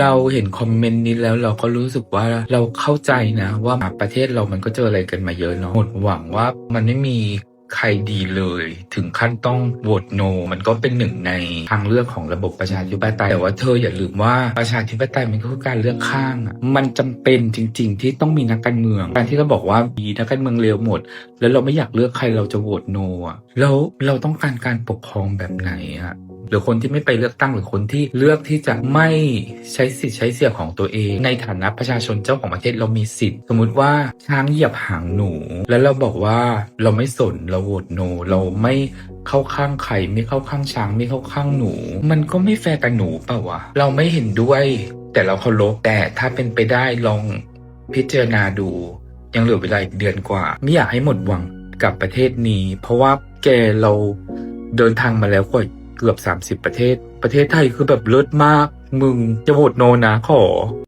เราเห็นคอมเมนต์นี้แล้วเราก็รู้สึกว่าเราเข้าใจนะว่าประเทศเรามันก็เจออะไรกันมาเยอะเนาะหมดหวังว่ามันไม่มีใครดีเลยถึงขั้นต้องโหวตโน มันก็เป็นหนึ่งในทางเลือกของระบบประชาธิปไตยแต่ว่าเธออย่าลืมว่าประชาธิปไตยมันก็คือการเลือกข้างอะมันจำเป็นจริง ๆ ที่ต้องมีนักการเมืองการที่เราบอกว่ามีนักการเมืองเลวหมด แล้วเราไม่อยากเลือกใครเราจะโหวตโนอะแล้วเราต้องการการปกครองแบบไหนอะ หรือคนที่ไม่ไปเลือกตั้งหรือคนที่เลือกที่จะไม่ใช้สิทธิ์ใช้เสียงของตัวเอง ในฐานะประชาชนเจ้าของประเทศเรามีสิทธิ์ สมมุติว่าช้างเหยียบหางหนู แล้วเราบอกว่าเราไม่สนเราโหวตโน เราไม่เข้าข้างใครไม่เข้าข้างช้างไม่เข้าข้างหนู มันก็ไม่แฟร์กับหนูเปล่าวะเราไม่เห็นด้วย แต่เราเคารพแต่ถ้าเป็นไปได้ลองพิจารณาดู ยังเหลือเวลาอีกเดือนกว่า ไม่อยากให้หมดหวังกับประเทศนี้ เพราะว่าแกเราเดินทางมาแล้วกว่า เกือบ 30 ประเทศ ประเทศไทยคือแบบเลิศมาก มึงจะโหวตโนนะขอ